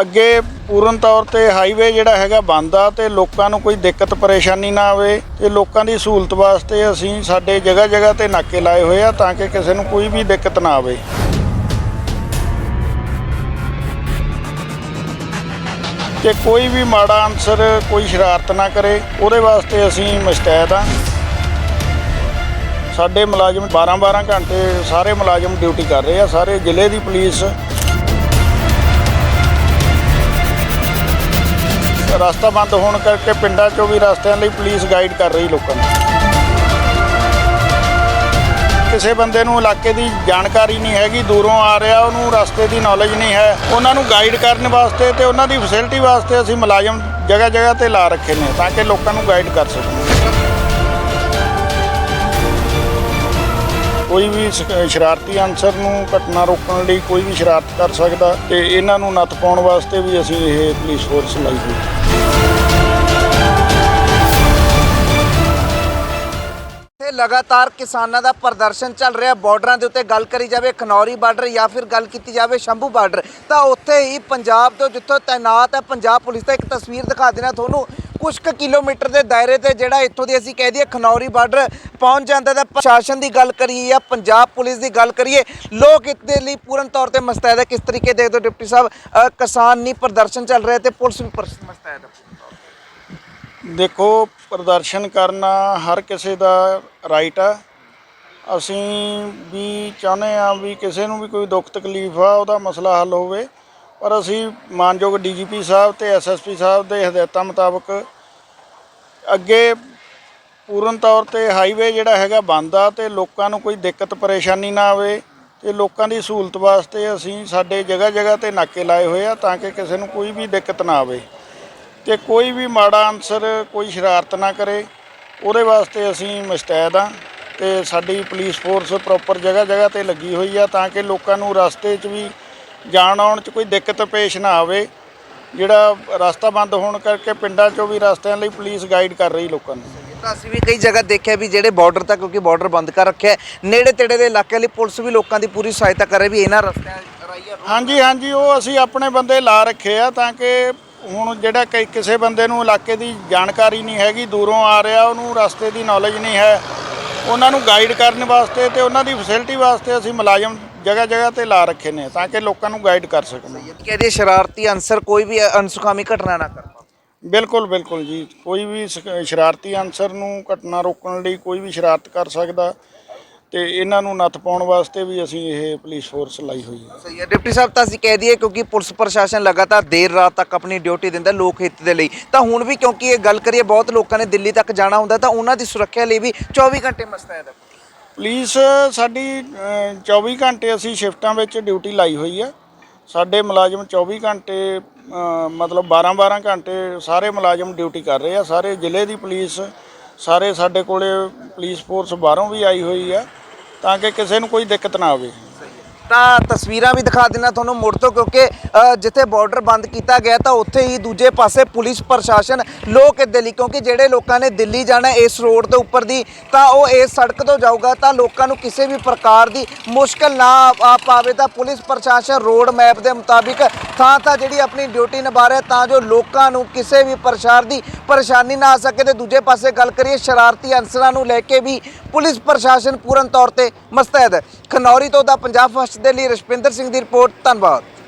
ਅੱਗੇ ਪੂਰਨ ਤੌਰ ਤੇ ਹਾਈਵੇ ਜਿਹੜਾ ਹੈਗਾ ਬੰਦ ਆ ਤੇ ਲੋਕਾਂ ਨੂੰ ਕੋਈ ਦਿੱਕਤ ਪਰੇਸ਼ਾਨੀ ਨਾ ਆਵੇ ਤੇ ਲੋਕਾਂ ਦੀ ਸਹੂਲਤ ਵਾਸਤੇ ਅਸੀਂ ਸਾਡੇ ਜਗ੍ਹਾ ਜਗ੍ਹਾ ਤੇ ਨਾਕੇ ਲਾਏ ਹੋਏ ਆ ਤਾਂ ਕਿ ਕਿਸੇ ਨੂੰ ਕੋਈ ਵੀ ਦਿੱਕਤ ਨਾ ਆਵੇ। ਕਿ ਕੋਈ ਵੀ ਮਾੜਾ ਅਨਸਰ ਕੋਈ ਸ਼ਰਾਰਤ ਨਾ ਕਰੇ, ਉਹਦੇ ਵਾਸਤੇ ਅਸੀਂ ਮੁਸਤੈਦ ਆ। ਸਾਡੇ ਮੁਲਾਜ਼ਮ 12-12 ਘੰਟੇ ਸਾਰੇ ਮੁਲਾਜ਼ਮ ਡਿਊਟੀ ਕਰ ਰਹੇ ਆ, ਸਾਰੇ ਜ਼ਿਲ੍ਹੇ ਦੀ ਪੁਲਿਸ ਰਸਤਾ ਬੰਦ ਹੋਣ ਕਰਕੇ ਪਿੰਡਾਂ 'ਚੋਂ ਵੀ ਰਸਤਿਆਂ ਲਈ ਪੁਲਿਸ ਗਾਈਡ ਕਰ ਰਹੀ ਲੋਕਾਂ ਨੂੰ। ਕਿਸੇ ਬੰਦੇ ਨੂੰ ਇਲਾਕੇ ਦੀ ਜਾਣਕਾਰੀ ਨਹੀਂ ਹੈਗੀ, ਦੂਰੋਂ ਆ ਰਿਹਾ, ਉਹਨੂੰ ਰਸਤੇ ਦੀ ਨੌਲੇਜ ਨਹੀਂ ਹੈ। ਉਹਨਾਂ ਨੂੰ ਗਾਈਡ ਕਰਨ ਵਾਸਤੇ ਤੇ ਉਹਨਾਂ ਦੀ ਫੈਸਿਲਿਟੀ ਵਾਸਤੇ ਅਸੀਂ ਮੁਲਾਜ਼ਮ ਜਗ੍ਹਾ ਜਗ੍ਹਾ ਤੇ ਲਾ ਰੱਖੇ ਨੇ ਤਾਂ ਕਿ ਲੋਕਾਂ ਨੂੰ ਗਾਈਡ ਕਰ ਸਕਣ। ਕੋਈ ਵੀ ਸ਼- ਸ਼ਰਾਰਤੀ ਅਨਸਰ ਨੂੰ ਘਟਨਾ ਰੋਕਣ ਲਈ ਕੋਈ ਵੀ ਸ਼ਰਾਰਤ ਕਰ ਸਕਦਾ ਤੇ ਇਹਨਾਂ ਨੂੰ ਨੱਥ ਪਾਉਣ ਵਾਸਤੇ ਵੀ ਅਸੀਂ ਇਹ ਪੁਲਿਸ ਫੋਰਸ ਲਾਈ ਹੋਈ ਹੈ। ਤੇ ਲਗਾਤਾਰ ਕਿਸਾਨਾਂ ਦਾ ਪ੍ਰਦਰਸ਼ਨ ਚੱਲ ਰਿਹਾ, ਬਾਰਡਰਾਂ ਦੇ ਉੱਤੇ ਗੱਲ ਕਰੀ ਜਾਵੇ ਖਨੌਰੀ ਬਾਰਡਰ ਜਾਂ ਫਿਰ ਗੱਲ ਕੀਤੀ ਜਾਵੇ ਸ਼ੰਭੂ ਬਾਰਡਰ, ਤਾਂ ਉੱਥੇ ਹੀ ਪੰਜਾਬ ਤੋਂ ਜਿੱਥੋਂ ਤਾਇਨਾਤ ਹੈ, ਪੰਜਾਬ ਪੁਲਿਸ ਦਾ ਇੱਕ ਤਸਵੀਰ ਦਿਖਾ ਦੇਣਾ ਤੁਹਾਨੂੰ। ਕੁਝ ਕੁ ਕਿਲੋਮੀਟਰ ਦੇ ਦਾਇਰੇ ਤੇ ਜਿਹੜਾ ਇੱਥੋਂ ਦੀ ਅਸੀਂ ਕਹਿ ਦਈਏ ਖਨੌਰੀ ਬਾਰਡਰ ਪਹੁੰਚ ਜਾਂਦਾ ਤਾਂ ਪ੍ਰਸ਼ਾਸਨ ਦੀ ਗੱਲ ਕਰੀਏ ਜਾਂ ਪੰਜਾਬ ਪੁਲਿਸ ਦੀ ਗੱਲ ਕਰੀਏ ਲੋਕ ਇਸਦੇ ਲਈ ਪੂਰਨ ਤੌਰ ਤੇ ਮਸਤੈਦ ਹੈ। ਕਿਸ ਤਰੀਕੇ ਦੇਖਦੇ ਹੋ ਡਿਪਟੀ ਸਾਹਿਬ? ਅ, ਕਿਸਾਨ ਨਹੀਂ ਪ੍ਰਦਰਸ਼ਨ ਚੱਲ ਰਿਹਾ ਤੇ ਪੁਲਿਸ ਵੀ ਪਰ- ਮਸਤੈਦ ਹੈ ਦੇਖੋ ਪ੍ਰਦਰਸ਼ਨ ਕਰਨਾ ਹਰ ਕਿਸੇ ਦਾ ਰਾਈਟ ਆ। ਅਸੀਂ ਵੀ ਚਾਹੁੰਦੇ ਆ ਵੀ ਕਿਸੇ ਨੂੰ ਵੀ ਕੋਈ ਦੁੱਖ ਤਕਲੀਫ ਆ ਉਹਦਾ ਮਸਲਾ ਹੱਲ ਹੋਵੇ। ਪਰ ਅਸੀਂ ਮਾਨਯੋਗ ਡੀਜੀਪੀ ਸਾਹਿਬ ਤੇ ਐਸਐਸਪੀ ਸਾਹਿਬ ਦੇ ਹਦਾਇਤਾਂ ਮੁਤਾਬਕ ਅੱਗੇ ਪੂਰਨ ਤੌਰ ਤੇ ਹਾਈਵੇ ਜਿਹੜਾ ਹੈਗਾ ਬੰਦ ਆ ਤੇ ਲੋਕਾਂ ਨੂੰ ਕੋਈ ਦਿੱਕਤ ਪਰੇਸ਼ਾਨੀ ਨਾ ਆਵੇ ਤੇ ਲੋਕਾਂ ਦੀ ਸਹੂਲਤ ਵਾਸਤੇ ਅਸੀਂ ਸਾਡੇ ਜਗ੍ਹਾ ਜਗ੍ਹਾ ਤੇ ਨਾਕੇ ਲਾਏ ਹੋਏ ਆ ਤਾਂ ਕਿ ਕਿਸੇ ਨੂੰ ਕੋਈ ਵੀ ਦਿੱਕਤ ਨਾ ਆਵੇ। ਤੇ ਕੋਈ ਵੀ ਮਾੜਾ ਅਨਸਰ, ਕੋਈ ਸ਼ਰਾਰਤ ਨਾ ਕਰੇ, ਉਹਦੇ ਵਾਸਤੇ ਅਸੀਂ ਮੁਸਤੈਦ ਆ ਤੇ ਸਾਡੀ ਪੁਲਿਸ ਫੋਰਸ ਪ੍ਰੋਪਰ ਜਗ੍ਹਾ ਜਗ੍ਹਾ ਤੇ ਲੱਗੀ ਹੋਈ ਆ ਤਾਂ ਕਿ ਲੋਕਾਂ ਨੂੰ ਰਸਤੇ 'ਚ ਵੀ ਜਾਣ ਆਉਣ 'ਚ ਕੋਈ ਦਿੱਕਤ ਪੇਸ਼ ਨਾ ਆਵੇ ਜਿਹੜਾ ਰਸਤਾ ਬੰਦ ਹੋਣ ਕਰਕੇ ਪਿੰਡਾਂ 'ਚੋਂ ਵੀ ਰਸਤਿਆਂ ਲਈ ਪੁਲਿਸ ਗਾਈਡ ਕਰ ਰਹੀ ਲੋਕਾਂ ਨੂੰ। ਤਾਂ ਅਸੀਂ ਵੀ ਕਈ ਜਗ੍ਹਾ ਦੇਖਿਆ ਵੀ ਜਿਹੜੇ ਬਾਰਡਰ ਤੱਕ ਕਿਉਂਕਿ ਬਾਰਡਰ ਬੰਦ ਕਰ ਰੱਖਿਆ ਨੇੜੇ ਤੇੜੇ ਦੇ ਇਲਾਕਿਆਂ ਲਈ ਪੁਲਿਸ ਵੀ ਲੋਕਾਂ ਦੀ ਪੂਰੀ ਸਹਾਇਤਾ ਕਰ ਰਹੀ ਵੀ ਇਹਨਾਂ ਰਸਤਿਆਂ ਰਾਈਆਂ ਹਾਂਜੀ ਹਾਂਜੀ ਉਹ ਅਸੀਂ ਆਪਣੇ ਬੰਦੇ ਲਾ ਰੱਖੇ ਆ ਤਾਂ ਕਿ ਹੁਣ ਜਿਹੜਾ ਕਈ ਕਿਸੇ ਬੰਦੇ ਨੂੰ ਇਲਾਕੇ ਦੀ ਜਾਣਕਾਰੀ ਨਹੀਂ ਹੈਗੀ ਦੂਰੋਂ ਆ ਰਿਹਾ ਉਹਨੂੰ ਰਸਤੇ ਦੀ ਨੌਲੇਜ ਨਹੀਂ ਹੈ ਉਹਨਾਂ ਨੂੰ ਗਾਈਡ ਕਰਨ ਵਾਸਤੇ ਤੇ ਉਹਨਾਂ ਦੀ ਫੈਸਿਲਿਟੀ ਵਾਸਤੇ ਅਸੀਂ ਮੁਲਾਜ਼ਮ ਜਗ੍ਹਾ ਜਗ੍ਹਾ ਤੇ ਲਾ ਰੱਖੇ ਨੇ ਤਾਂ ਕਿ ਲੋਕਾਂ ਨੂੰ ਗਾਈਡ ਕਰ ਸਕਣ। ਕਹਿੰਦੇ ਸ਼ਰਾਰਤੀ ਅਨਸਰ ਕੋਈ ਵੀ ਅਨਸੁਖਾਮੀ ਘਟਨਾ ਨਾ ਕਰ ਪਾਵੇ। ਬਿਲਕੁਲ ਬਿਲਕੁਲ ਜੀ। ਕੋਈ ਵੀ ਸ਼- ਸ਼ਰਾਰਤੀ ਅਨਸਰ ਨੂੰ ਘਟਨਾ ਰੋਕਣ ਲਈ ਕੋਈ ਵੀ ਸ਼ਰਾਰਤ ਕਰ ਸਕਦਾ ਤੇ ਇਹਨਾਂ ਨੂੰ ਨੱਥ ਪਾਉਣ ਵਾਸਤੇ ਵੀ ਅਸੀਂ ਇਹ ਪੁਲਿਸ ਫੋਰਸ ਲਾਈ ਹੋਈ ਹੈ। ਸਹੀ ਹੈ। ਡਿਪਟੀ ਸਾਹਿਬ ਤਾਂ ਅਸੀਂ ਕਹਿ ਦਈਏ ਕਿਉਂਕਿ ਪੁਲਿਸ ਪ੍ਰਸ਼ਾਸਨ ਲਗਾਤਾਰ ਦੇਰ ਰਾਤ ਤੱਕ ਆਪਣੀ ਡਿਊਟੀ ਦਿੰਦਾ ਲੋਕ ਹਿੱਤ ਦੇ ਲਈ। ਤਾਂ ਹੁਣ ਵੀ ਕਿਉਂਕਿ ਇਹ ਗੱਲ ਕਰੀਏ ਬਹੁਤ ਲੋਕਾਂ ਨੇ ਦਿੱਲੀ ਤੱਕ ਜਾਣਾ ਹੁੰਦਾ ਤਾਂ ਉਹਨਾਂ ਦੀ ਸੁਰੱਖਿਆ ਲਈ ਵੀ 24 ਘੰਟੇ ਮਸਤੈਦ ਹੈ ਪੁਲਿਸ ਸਾਡੀ ਅ, 24 ਘੰਟੇ ਅਸੀਂ ਸ਼ਿਫਟਾਂ ਵਿੱਚ ਡਿਊਟੀ ਲਾਈ ਹੋਈ ਆ। ਸਾਡੇ ਮੁਲਾਜ਼ਮ 24 ਘੰਟੇ ਮਤਲਬ 12-12 ਘੰਟੇ ਸਾਰੇ ਮੁਲਾਜ਼ਮ ਡਿਊਟੀ ਕਰ ਰਹੇ ਆ। ਸਾਰੇ ਜ਼ਿਲ੍ਹੇ ਦੀ ਪੁਲਿਸ ਸਾਰੇ ਸਾਡੇ ਕੋਲੇ ਪੁਲਿਸ ਫੋਰਸ ਬਾਹਰੋਂ ਵੀ ਆਈ ਹੋਈ ਆ ਤਾਂ ਕਿ ਕਿਸੇ ਨੂੰ ਕੋਈ ਦਿੱਕਤ ਨਾ ਆਵੇ। ਤਾਂ ਤਸਵੀਰਾਂ ਵੀ ਦਿਖਾ ਦਿੰਦਾ ਤੁਹਾਨੂੰ ਮੁੜ ਤੋਂ ਕਿਉਂਕਿ ਜਿੱਥੇ ਬਾਰਡਰ ਬੰਦ ਕੀਤਾ ਗਿਆ ਤਾਂ ਉੱਥੇ ਹੀ ਦੂਜੇ ਪਾਸੇ ਪੁਲਿਸ ਪ੍ਰਸ਼ਾਸਨ ਲੋਕ ਇੱਦੇ ਲਈ, ਕਿਉਂਕਿ ਜਿਹੜੇ ਲੋਕਾਂ ਨੇ ਦਿੱਲੀ ਜਾਣਾ ਇਸ ਰੋਡ ਦੇ ਉੱਪਰ ਦੀ, ਤਾਂ ਉਹ ਇਸ ਸੜਕ ਤੋਂ ਜਾਊਗਾ, ਤਾਂ ਲੋਕਾਂ ਨੂੰ ਕਿਸੇ ਵੀ ਪ੍ਰਕਾਰ ਦੀ ਮੁਸ਼ਕਲ ਨਾ ਆ ਪਾਵੇ, ਤਾਂ ਪੁਲਿਸ ਪ੍ਰਸ਼ਾਸਨ ਰੋਡ ਮੈਪ ਦੇ ਮੁਤਾਬਿਕ ਥਾਂ ਥਾਂ ਜਿਹੜੀ ਆਪਣੀ ਡਿਊਟੀ ਨਿਭਾ ਰਿਹਾ, ਤਾਂ ਜੋ ਲੋਕਾਂ ਨੂੰ ਕਿਸੇ ਵੀ ਪ੍ਰਕਾਰ ਦੀ ਪਰੇਸ਼ਾਨੀ ਨਾ ਆ ਸਕੇ। ਤੇ ਦੂਜੇ ਪਾਸੇ ਗੱਲ ਕਰੀਏ, ਸ਼ਰਾਰਤੀ ਅਨਸਰਾਂ ਨੂੰ ਲੈ ਕੇ ਵੀ ਪੁਲਿਸ ਪ੍ਰਸ਼ਾਸਨ ਪੂਰਨ ਤੌਰ ਤੇ ਮਸਤੈਦ ਹੈ। ਖਨੌਰੀ ਤੋਂ ਦਾ ਪੰਜਾਬ ਫਸਟ ਦੇ ਲਈ ਰਸ਼ਪਿੰਦਰ ਸਿੰਘ ਦੀ ਰਿਪੋਰਟ, ਧੰਨਵਾਦ।